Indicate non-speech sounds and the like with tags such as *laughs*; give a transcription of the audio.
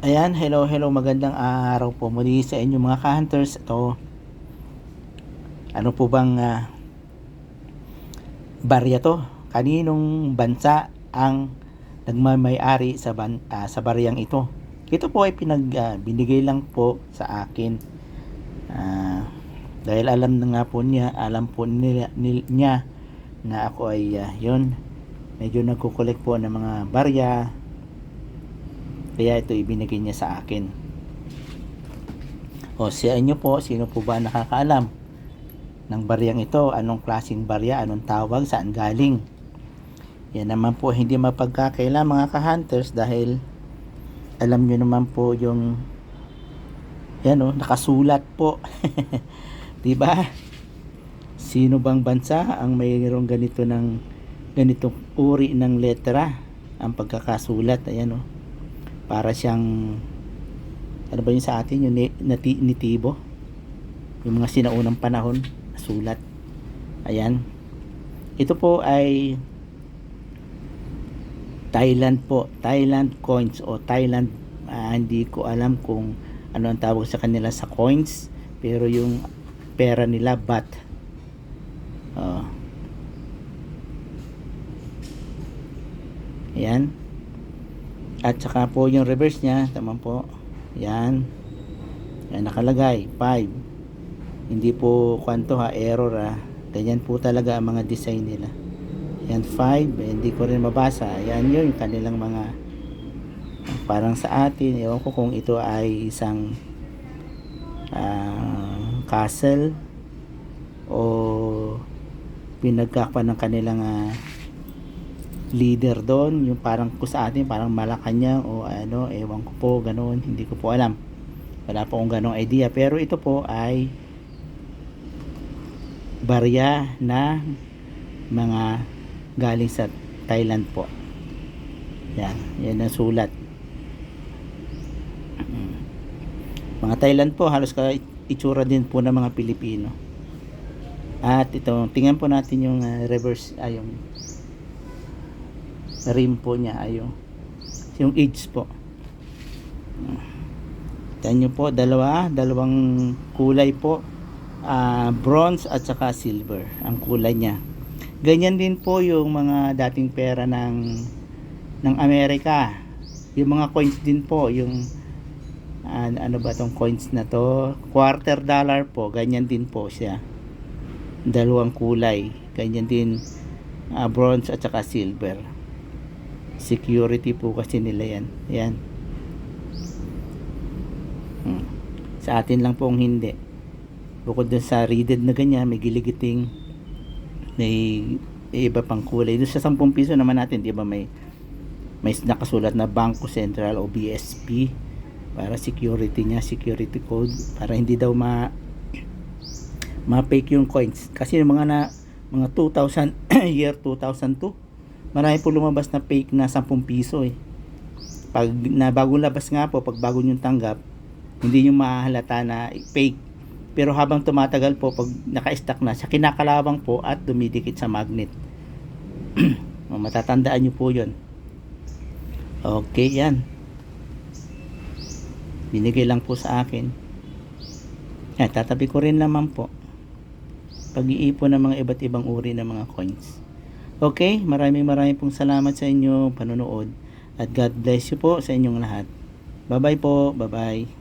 Ayan, hello, hello, magandang araw po muli sa inyo mga ka-hunters. Ito, ano po bang ah, barya to? Kaninong bansa ang nagmamay-ari sa, ban, ah, sa baryang ito? Ito po ay pinag, binigay lang po sa akin. Ah, dahil alam na nga po niya, alam po niya, nil- niya na ako ay ah, yun, medyo nagkukulik po ng mga barya, kaya ito ibinigay niya sa akin. O sa inyo po, sino po ba nakakaalam ng baryang ito? Anong klaseng barya? Anong tawag? Saan galing? Yan naman po hindi mapagkakaila mga ka-hunters dahil alam nyo naman po yung yan o, nakasulat po. *laughs* 'Di ba? Sino bang bansa ang mayroong ganito ng ganitong uri ng letra? Ang pagkakasulat, ayan o para siyang ano ba yun sa atin yung nati, nitibo yung mga sinaunang panahon na sulat ayan. Ito po ay Thailand po. Thailand coins o Thailand ah, hindi ko alam kung ano ang tawag sa kanila sa coins pero yung pera nila baht. Oh. ayan at saka po yung reverse niya, tama po. Yan. Yan nakalagay, 5. Hindi po kwanto ha, error ha. Ganyan po talaga ang mga design nila. Yan 5, eh, hindi ko rin mabasa. Yan yun, yung kanilang mga parang sa atin, ewan ko kung ito ay isang ah, castle o pinagkakpa ng kanilang ah, leader doon, yung parang ko sa atin, parang Malacanang o ano, ewan ko po, ganoon, hindi ko po alam. Wala po akong ganong idea. Pero ito po ay barya na mga galing sa Thailand po. Yan, yan ang sulat. Mm. Mga Thailand po, halos ka itsura din po ng mga Pilipino. At ito, tingnan po natin yung ah, reverse, ay yung rim po niya ay yung, yung age po. Yan nyo po dalawa dalawang kulay po. Ah, bronze at saka silver ang kulay niya. Ganyan din po yung mga dating pera ng ng Amerika. Yung mga coins din po yung ah, ano ba tong coins na to? Quarter dollar po ganyan din po siya. Dalawang kulay ganyan din ah, bronze at saka silver security po kasi nila yan. Yan. Hmm. sa atin lang po ang hindi. Bukod dun sa reeded na ganyan may giligiting may iba pang kulay. Dun sa 10 piso naman natin di ba may may nakasulat na Bangko Sentral o BSP para security niya security code para hindi daw ma ma-fake yung coins. Kasi yung mga na mga 2000 *coughs* year 2002 marami po lumabas na fake na 10 piso eh. Pag na bagong labas nga po, pag bago yung tanggap, hindi nyo mahalata na fake. Pero habang tumatagal po, pag naka-stack na, siya kinakalawang po at dumidikit sa magnet. *clears throat* Matatandaan nyo po yon Okay, yan. Binigay lang po sa akin. Yan, tatabi ko rin naman po. Pag-iipon ng mga iba't ibang uri ng mga coins. Okay, maraming maraming pong salamat sa inyo panonood at God bless you po sa inyong lahat. Bye-bye po. Bye-bye.